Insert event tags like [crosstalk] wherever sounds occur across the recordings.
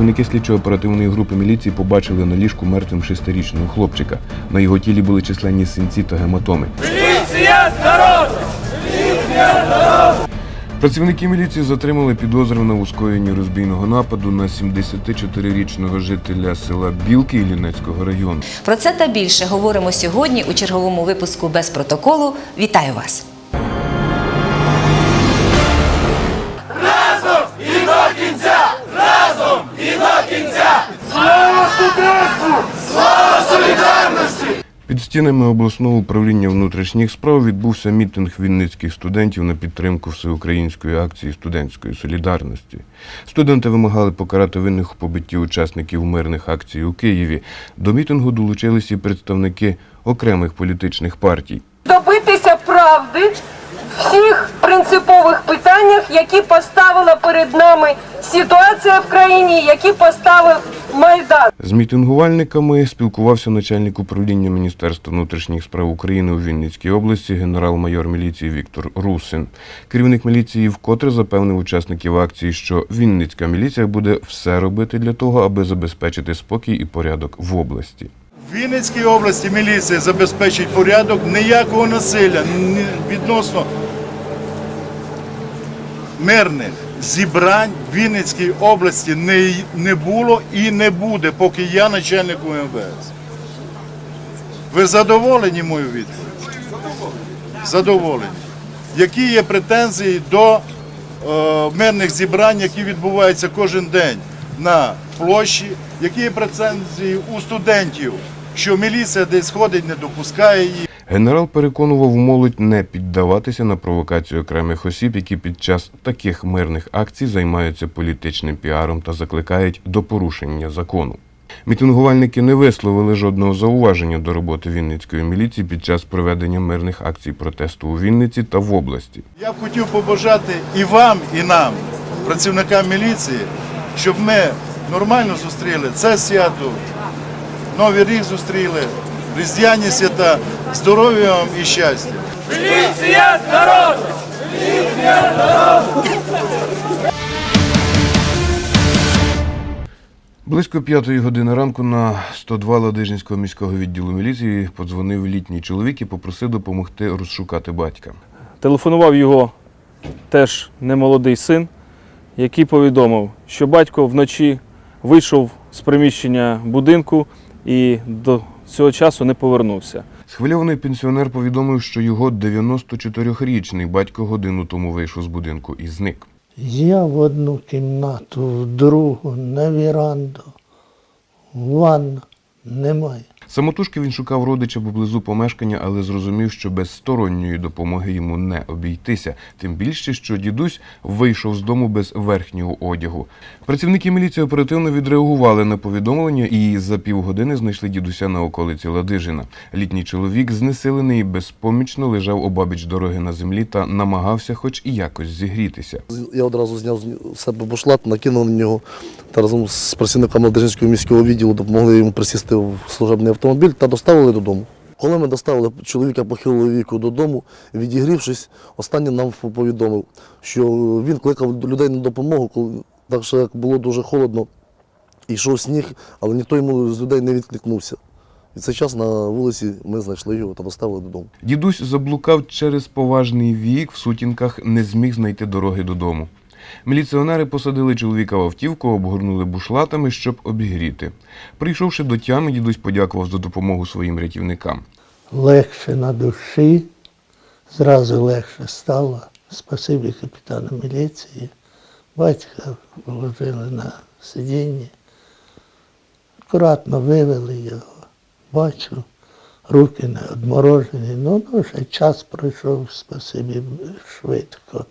Працівники слідчо-оперативної групи міліції побачили на ліжку мертвим шестирічного хлопчика. На його тілі були численні синці та гематоми. Працівники міліції затримали підозрюваного у скоєнні розбійного нападу на 74-річного жителя села Білки Іллінецького району. Про це та більше говоримо сьогодні у черговому випуску без протоколу. Вітаю вас! Під стінами обласного управління внутрішніх справ відбувся мітинг вінницьких студентів на підтримку всеукраїнської акції студентської солідарності. Студенти вимагали покарати винних у побитті учасників мирних акцій у Києві. До мітингу долучилися і представники окремих політичних партій. добитися правди в всіх принципових питаннях, які поставила перед нами ситуація в країні, які поставив Майдан. З мітингувальниками спілкувався начальник управління Міністерства внутрішніх справ України у Вінницькій області генерал-майор міліції Віктор Русин. Керівник міліції вкотре запевнив учасників акції, що Вінницька міліція буде все робити для того, аби забезпечити спокій і порядок в області. В Вінницькій області міліція забезпечить порядок ніякого насилля відносно мирних зібрань в Вінницькій області не, не було і не буде, поки я начальник УМВС. Ви задоволені мою відповідь? Задоволені. Які є претензії до е, мирних зібрань, які відбуваються кожен день на площі? Які є претензії у студентів, що міліція десь ходить, не допускає їх? Генерал переконував молодь не піддаватися на провокацію окремих осіб, які під час таких мирних акцій займаються політичним піаром та закликають до порушення закону. Мітингувальники не висловили жодного зауваження до роботи Вінницької міліції під час проведення мирних акцій протесту у Вінниці та в області. Я б хотів побажати і вам, і нам, працівникам міліції, щоб ми нормально зустріли це свято, Новий рік зустріли, різдвяні свята, здоров'я вам і щастя. Близько п'ятої години ранку на 102 Ладижинського міського відділу міліції подзвонив літній чоловік і попросив допомогти розшукати батька. Телефонував його теж немолодий син, який повідомив, що батько вночі вийшов з приміщення будинку і до цього часу не повернувся. Схвильований пенсіонер повідомив, що його 94-річний батько годину тому вийшов з будинку і зник. Я в одну кімнату, в другу, на віранду, в ванну немає. Самотужки він шукав родича поблизу помешкання, але зрозумів, що без сторонньої допомоги йому не обійтися. Тим більше, що дідусь вийшов з дому без верхнього одягу. Працівники міліції оперативно відреагували на повідомлення і за півгодини знайшли дідуся на околиці Ладижина. Літній чоловік, знесилений безпомічно лежав обабіч дороги на землі та намагався, хоч і якось зігрітися. Я одразу зняв з себе бушлат, накинув на нього та разом з працівниками Ладижинського міського відділу допомогли йому присісти в служебний автомобіль та доставили додому. Коли ми доставили чоловіка похилого віку додому, відігрівшись, останній нам повідомив, що він кликав людей на допомогу, так що як було дуже холодно, йшов сніг, але ніхто йому з людей не відкликнувся. І цей час на вулиці ми знайшли його та доставили додому. Дідусь заблукав через поважний вік в сутінках, не зміг знайти дороги додому. Міліціонери посадили чоловіка в автівку, обгорнули бушлатами, щоб обігріти. Прийшовши до тями, дідусь подякував за допомогу своїм рятівникам. Легше на душі, зразу легше стало. Спасибі капітану міліції. Батька положили на сидіння. Акуратно вивели його. Бачу, руки не одморожені. Ну, ну, ще час пройшов, спасибі швидко.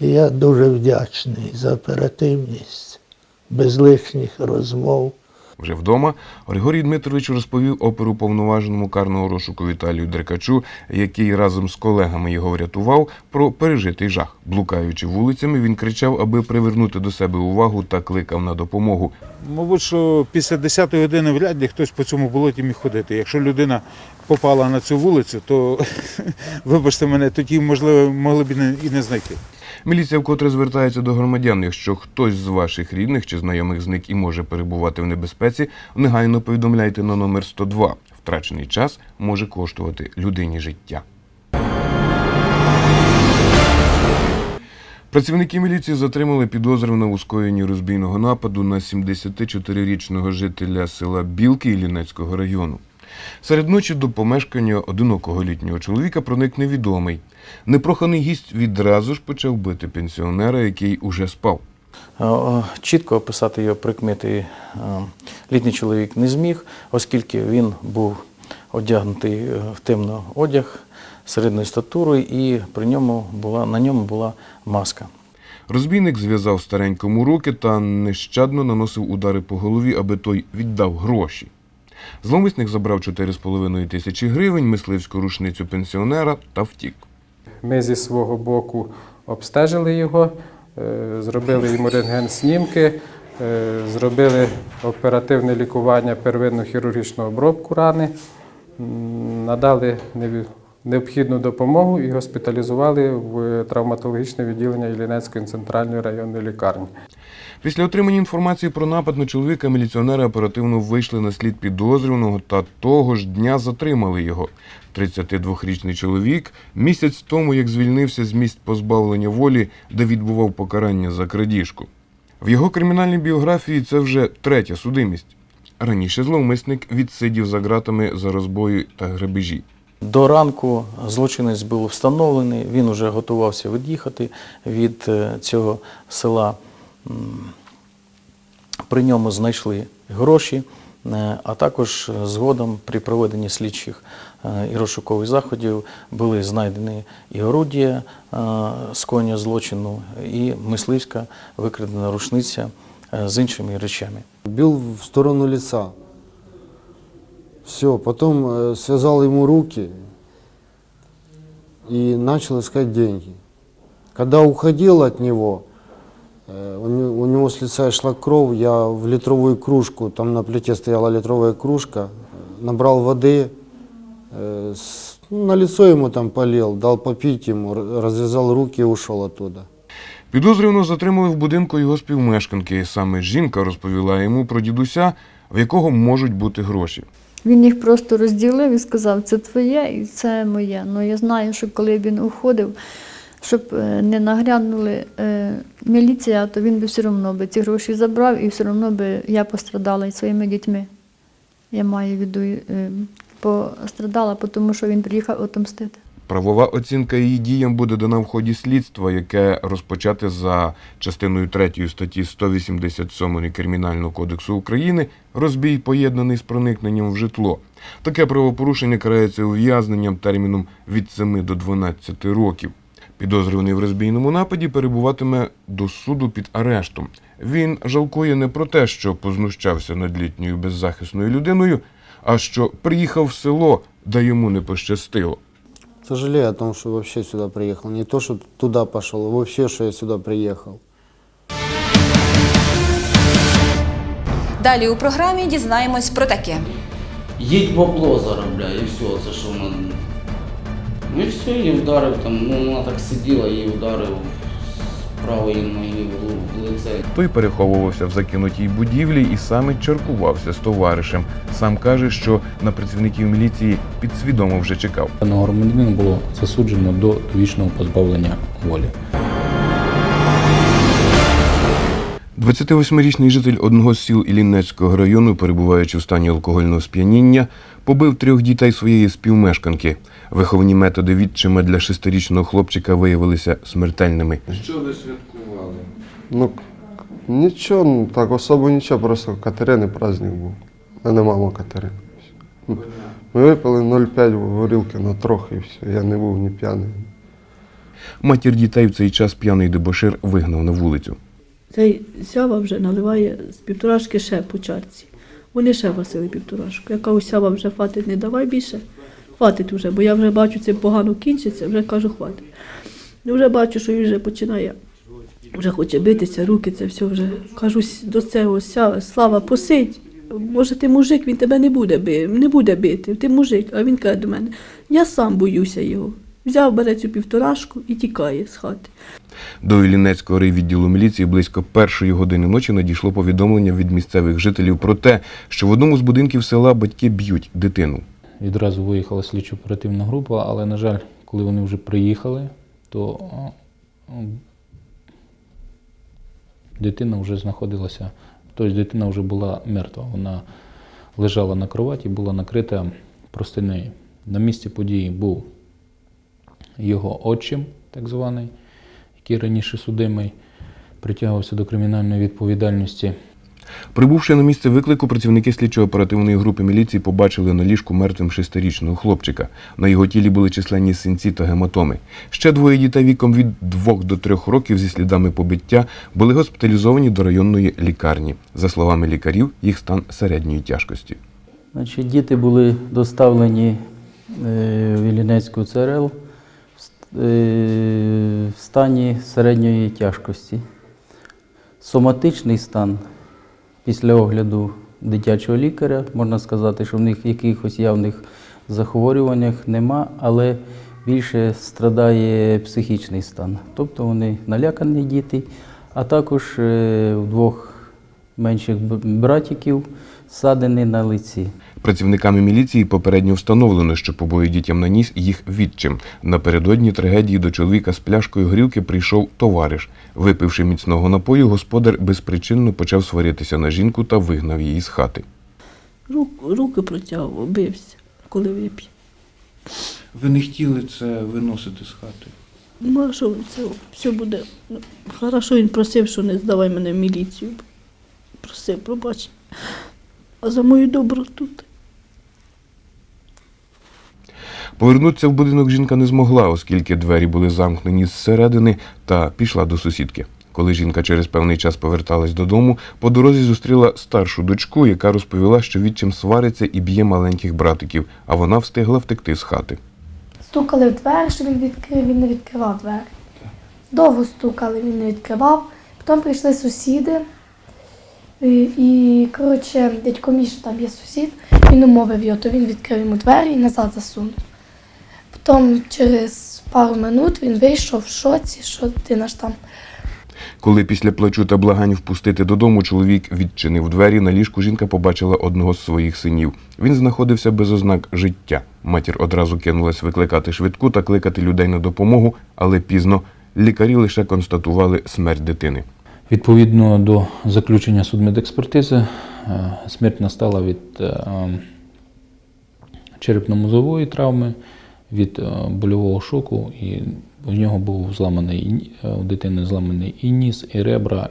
І я дуже вдячний за оперативність, без лишніх розмов. Вже вдома Григорій Дмитрович розповів оперуповноваженому карного розшуку Віталію Деркачу, який разом з колегами його врятував, про пережитий жах. Блукаючи вулицями, він кричав, аби привернути до себе увагу та кликав на допомогу. Мабуть, що після 10-ї години вряд ли хтось по цьому болоті міг ходити. Якщо людина попала на цю вулицю, то [laughs] вибачте мене, тоді можливо могли б і не знайти. Міліція вкотре звертається до громадян. Якщо хтось з ваших рідних чи знайомих зник і може перебувати в небезпеці, негайно повідомляйте на номер 102. Втрачений час може коштувати людині життя. Працівники міліції затримали підозрюваного у скоєнні розбійного нападу на 74-річного жителя села Білки Іллінецького району. Серед ночі до помешкання одинокого літнього чоловіка проник невідомий. Непроханий гість відразу ж почав бити пенсіонера, який уже спав. Е, Чітко описати його прикмети е, літній чоловік не зміг, оскільки він був одягнутий е, в темний одяг середньої статури, і при ньому була, на ньому була маска. Розбійник зв'язав старенькому руки та нещадно наносив удари по голові, аби той віддав гроші. Зловмисник забрав 4,5 тисячі гривень, мисливську рушницю пенсіонера та втік. Ми зі свого боку обстежили його, е, зробили йому рентген-снімки, е, зробили оперативне лікування, первинну хірургічну обробку рани, надали неві- необхідну допомогу і госпіталізували в травматологічне відділення Іллінецької центральної районної лікарні. Після отримання інформації про напад на чоловіка міліціонери оперативно вийшли на слід підозрюваного та того ж дня затримали його. 32-річний чоловік місяць тому, як звільнився з місць позбавлення волі, де відбував покарання за крадіжку. В його кримінальній біографії це вже третя судимість. Раніше зловмисник відсидів за ґратами за розбої та грабежі. До ранку злочинець був встановлений, він вже готувався від'їхати від е, цього села. При ньому знайшли гроші, е, а також згодом при проведенні слідчих е, і розшукових заходів були знайдені і орудія е, скоєння злочину, і мисливська викрадена рушниця з іншими речами. Бил в сторону лица. Все, потом э, связал ему руки и начал искать деньги. Когда уходил от него, э, у не- у него с лица шла кровь, я в литровую кружку, там на плите стояла литровая кружка, э, набрал воды, э, с- ну, на лицо ему там полил, дал попить ему, р- развязал руки и ушел оттуда. Підозрюваного затримали в будинку його співмешканки. Саме жінка розповіла йому про дідуся, в якого можуть бути гроші. Він їх просто розділив і сказав, це твоє і це моє. Ну я знаю, що коли він уходив, щоб е, не наглянули е, міліція, то він би все одно би ці гроші забрав і все одно би я пострадала із своїми дітьми. Я маю в виду, е, пострадала, тому що він приїхав отомстити. Правова оцінка її діям буде дана в ході слідства, яке розпочате за частиною 3 статті 187 Кримінального кодексу України розбій поєднаний з проникненням в житло. Таке правопорушення карається ув'язненням терміном від 7 до 12 років. Підозрюваний в розбійному нападі перебуватиме до суду під арештом. Він жалкує не про те, що познущався над літньою беззахисною людиною, а що приїхав в село, де йому не пощастило. Сожалею о том, что вообще сюда приехал. Не то, что туда пошел, а вообще, что я сюда приехал. Далі у програмі дізнаємось про таке. Їдь бабло заробляй, і все, це що вона. Ну і все, її вдарив там, ну вона так сиділа, її вдарив правої ноги в, лице. Той переховувався в закинутій будівлі і саме чаркувався з товаришем. Сам каже, що на працівників міліції підсвідомо вже чекав. На громадянина було засуджено до довічного позбавлення волі. 28-річний житель одного з сіл Іллінецького району, перебуваючи в стані алкогольного сп'яніння, побив трьох дітей своєї співмешканки. Виховні методи відчима для шестирічного хлопчика виявилися смертельними. Що ви святкували? Ну, нічого, ну, так особо нічого, просто Катерини праздник був. У мене мама Катерина. Ми випили 0,5 горілки на трохи і все. Я не був ні п'яний. Матір дітей в цей час п'яний дебошир вигнав на вулицю. Цей сява вже наливає з півторашки ще по чарці. Вони ще васили півторашку. Я кажу, сява вже хватить, не давай більше. Хватить вже, бо я вже бачу, це погано кінчиться, вже кажу, хватить. Ну вже бачу, що він вже починає, вже хоче битися, руки, це все вже. Кажу до цього сява, слава, посидь. Може, ти мужик, він тебе не буде бити, не буде бити, ти мужик. А він каже до мене, я сам боюся його. Взяв, бере цю півторашку і тікає з хати. До Іллінецького райвідділу міліції близько першої години ночі надійшло повідомлення від місцевих жителів про те, що в одному з будинків села батьки б'ють дитину. Відразу виїхала слідчо-оперативна група, але, на жаль, коли вони вже приїхали, то дитина вже знаходилася, тобто дитина вже була мертва. Вона лежала на кроваті, була накрита простинею. На місці події був його отчим, так званий, який раніше судимий, притягувався до кримінальної відповідальності. Прибувши на місце виклику, працівники слідчо-оперативної групи міліції побачили на ліжку мертвим шестирічного хлопчика. На його тілі були численні синці та гематоми. Ще двоє дітей віком від 2 до 3 років зі слідами побиття були госпіталізовані до районної лікарні. За словами лікарів, їх стан середньої тяжкості. Значить, діти були доставлені е, в Іллінецьку ЦРЛ е, в стані середньої тяжкості. Соматичний стан після огляду дитячого лікаря, можна сказати, що в них якихось явних захворюваннях нема, але більше страдає психічний стан. Тобто вони налякані діти, а також е, двох менших братиків ссадини на лиці. Працівниками міліції попередньо встановлено, що побої дітям наніс їх відчим. Напередодні трагедії до чоловіка з пляшкою горілки прийшов товариш. Випивши міцного напою, господар безпричинно почав сваритися на жінку та вигнав її з хати. Рук, руки протягував, бився, коли вип'є. Ви не хотіли це виносити з хати? Ну, а що це все буде? Хорошо, він просив, що не здавай мене в міліцію. Просив пробачення. А за мою доброту. Повернутися в будинок жінка не змогла, оскільки двері були замкнені зсередини та пішла до сусідки. Коли жінка через певний час поверталась додому, по дорозі зустріла старшу дочку, яка розповіла, що відчим свариться і б'є маленьких братиків, а вона встигла втекти з хати. Стукали в двері, що він відкрив, він не відкривав двері. Довго стукали, він не відкривав. Потім прийшли сусіди. І, коротше, дядько Міша, там є сусід, він умовив його, то він відкрив йому двері і назад засунув. Потім через пару минут він вийшов в шоці, що ти наш там. Коли після плачу та благань впустити додому, чоловік відчинив двері. На ліжку жінка побачила одного з своїх синів. Він знаходився без ознак життя. Матір одразу кинулась викликати швидку та кликати людей на допомогу, але пізно лікарі лише констатували смерть дитини. Відповідно до заключення судмедекспертизи, смерть настала від е, черепно-мозової травми, від е, больового шоку, і у нього був зламаний е, у дитини зламаний і ніс, і ребра.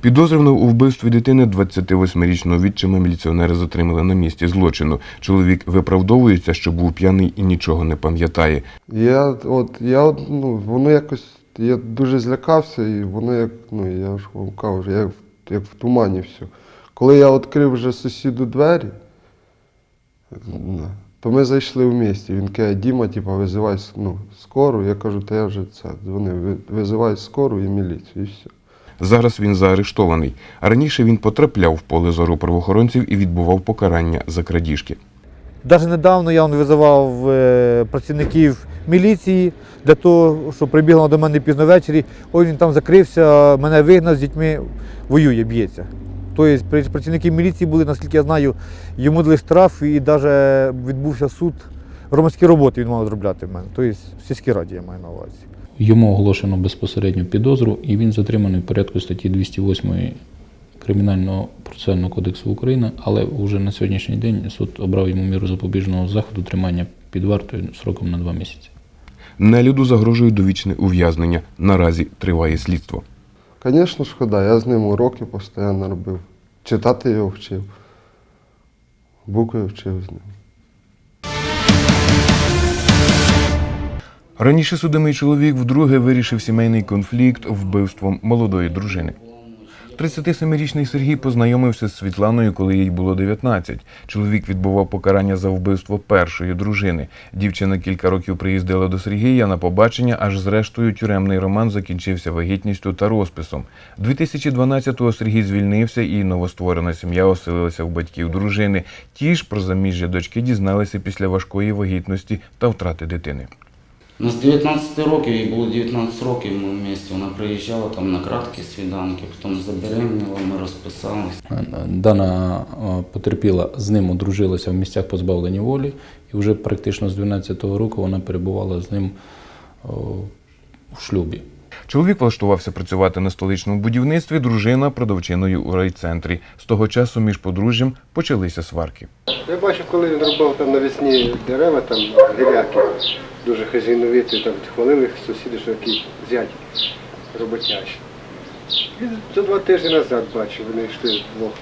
Підозрюваного у вбивстві дитини 28-річного відчима міліціонери затримали на місці злочину. Чоловік виправдовується, що був п'яний і нічого не пам'ятає. Я от, я от, ну, воно якось, я дуже злякався, і воно як, ну, я ж вам кажу, як, як в тумані все. Коли я відкрив вже сусіду двері, то ми зайшли в місті. Він каже, Діма, типу, визивай ну, скору. Я кажу, та я вже це дзвонив, визивай скору і міліцію, і все. Зараз він заарештований. А раніше він потрапляв в поле зору правоохоронців і відбував покарання за крадіжки. Навіть недавно я визивав е, працівників міліції для того, щоб прибігла до мене пізно ввечері. Ой, він там закрився, мене вигнав з дітьми, воює, б'ється. Тобто працівники міліції були, наскільки я знаю, йому дали штраф і навіть відбувся суд. Громадські роботи він мав зробляти в мене. Тобто в сільській раді я маю на увазі. Йому оголошено безпосередньо підозру, і він затриманий в порядку статті 208 Кримінального процесуального кодексу України, але вже на сьогоднішній день суд обрав йому міру запобіжного заходу тримання під вартою сроком на два місяці. Нелюду загрожує довічне ув'язнення. Наразі триває слідство. Звісно, шкода, я з ним уроки постійно робив. Читати його вчив. Букви вчив з ним. Раніше судимий чоловік вдруге вирішив сімейний конфлікт вбивством молодої дружини. 37-річний Сергій познайомився з Світланою, коли їй було 19. Чоловік відбував покарання за вбивство першої дружини. Дівчина кілька років приїздила до Сергія на побачення, аж зрештою тюремний роман закінчився вагітністю та розписом. 2012-го Сергій звільнився і новостворена сім'я оселилася в батьків дружини. Ті ж про заміжжя дочки дізналися після важкої вагітності та втрати дитини. Ну, з 19 років, їй було 19 років ми в місті. Вона приїжджала там на краткі свіданки, потім забеременіла, ми розписалися. Дана е, потерпіла з ним одружилася в місцях позбавлення волі, і вже практично з 12-го року вона перебувала з ним у в шлюбі. Чоловік влаштувався працювати на столичному будівництві, дружина продавчиною у райцентрі. З того часу між подружжям почалися сварки. Я бачив, коли він рубав там навесні дерева, там гіляки, дуже хазяйновиті, там хвалили сусіди, що який зять роботящий. І за два тижні назад бачив, вони йшли вдвох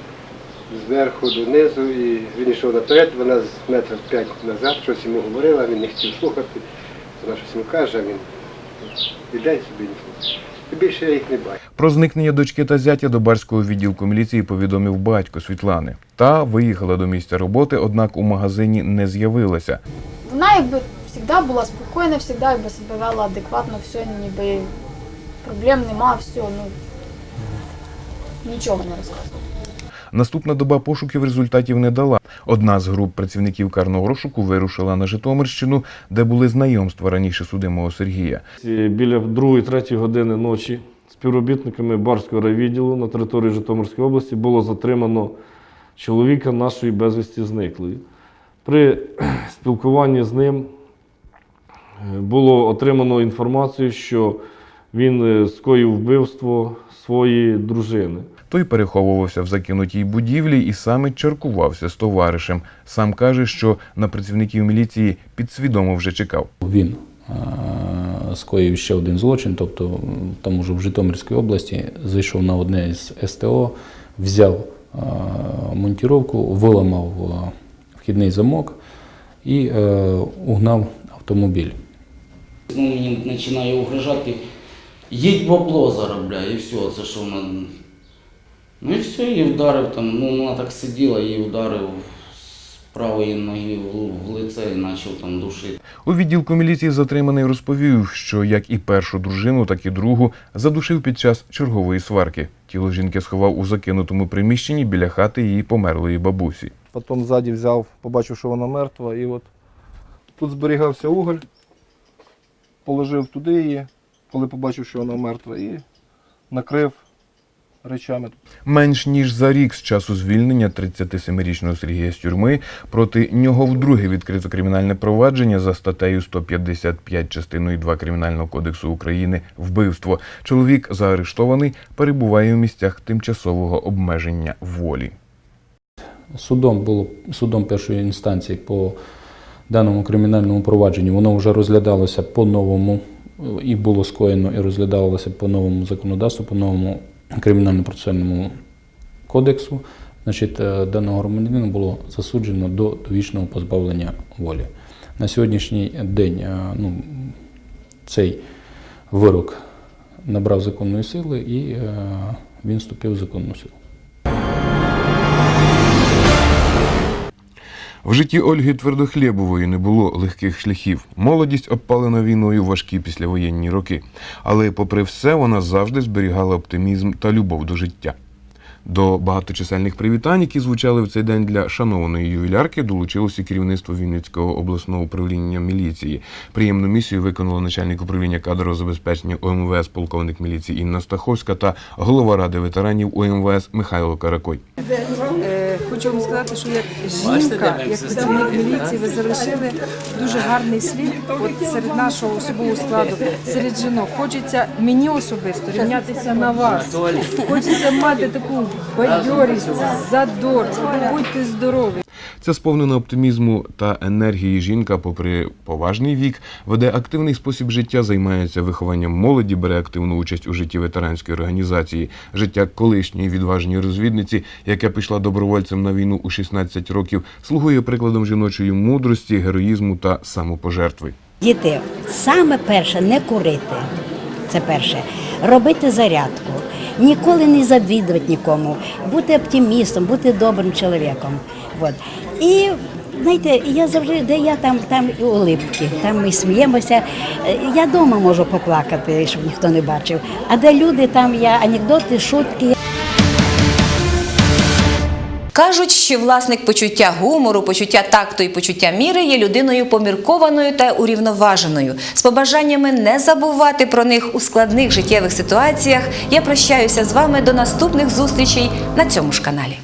зверху донизу, і він йшов наперед, вона з метрів п'ять назад щось йому говорила, він не хотів слухати. Вона щось йому каже, він і собі не слухає. І більше я їх не бачив. Про зникнення дочки та зятя до барського відділку міліції повідомив батько Світлани. Та виїхала до місця роботи, однак у магазині не з'явилася. Вона якби завжди була спокійна, завжди якби себе вела адекватно, все, ніби проблем нема, все, ну нічого не розказувала. Наступна доба пошуків результатів не дала. Одна з груп працівників карного розшуку вирушила на Житомирщину, де були знайомства раніше судимого Сергія. Біля 2-3 години ночі співробітниками Барського райвідділу на території Житомирської області було затримано чоловіка нашої безвісті зниклої. При [clears throat] спілкуванні з ним е, було отримано інформацію, що він е, скоїв вбивство своєї дружини. Той переховувався в закинутій будівлі і саме чаркувався з товаришем. Сам каже, що на працівників міліції підсвідомо вже чекав. Він е, скоїв ще один злочин, тобто там уже в Житомирській області зайшов на одне з СТО, взяв е, монтіровку, виламав е, вхідний замок і угнав автомобіль. Ну, мені починає угрожати, їдь бабло заробляй, і все, це що вона. Ну і все, її вдарив там, ну вона так сиділа, її вдарив з правої ноги в, в лице і почав там душити. У відділку міліції затриманий розповів, що як і першу дружину, так і другу задушив під час чергової сварки. Тіло жінки сховав у закинутому приміщенні біля хати її померлої бабусі. Потім ззаді взяв, побачив, що вона мертва, і от тут зберігався уголь, положив туди її, коли побачив, що вона мертва, і накрив речами. Менш ніж за рік з часу звільнення 37-річного Сергія з тюрми проти нього вдруге відкрито кримінальне провадження за статтею 155 частиною 2 Кримінального кодексу України вбивство. Чоловік заарештований перебуває в місцях тимчасового обмеження волі. Судом було судом першої інстанції по даному кримінальному провадженню. Воно вже розглядалося по-новому е, і було скоєно, і розглядалося по новому законодавству, по новому кримінально-процесуальному кодексу. Значить, е, даного громадянина було засуджено до довічного позбавлення волі. На сьогоднішній день е, ну, цей вирок набрав законної сили і е, він вступив в законну силу. В житті Ольги Твердохлєбової не було легких шляхів. Молодість обпалена війною важкі післявоєнні роки. Але, попри все, вона завжди зберігала оптимізм та любов до життя. До багаточисельних привітань, які звучали в цей день для шанованої ювілярки, долучилося керівництво Вінницького обласного управління міліції. Приємну місію виконала начальник управління кадрового забезпечення ОМВС полковник міліції Інна Стаховська та голова ради ветеранів ОМВС Михайло Каракой. Е, Хочу вам сказати, що як жінка, як працівник міліції, ви залишили дуже гарний слід от серед нашого особового складу, серед жінок. Хочеться мені особисто рівнятися на вас. Хочеться мати таку бадьорість, задор. Будьте здорові. Ця сповнена оптимізму та енергії жінка, попри поважний вік, веде активний спосіб життя, займається вихованням молоді, бере активну участь у житті ветеранської організації, життя колишньої відважної розвідниці, яка пішла добровольцем на війну у 16 років, слугує прикладом жіночої мудрості, героїзму та самопожертви. Діти, саме перше не курити. Це перше. Робити зарядку. Ніколи не завідувати нікому, бути оптимістом, бути добрим чоловіком. От. І знаєте, я завжди, де я там, там і улипки, там ми сміємося. Я вдома можу поплакати, щоб ніхто не бачив. А де люди, там я анекдоти, шутки. Кажуть, що власник почуття гумору, почуття такту і почуття міри є людиною поміркованою та урівноваженою. З побажаннями не забувати про них у складних життєвих ситуаціях. Я прощаюся з вами до наступних зустрічей на цьому ж каналі.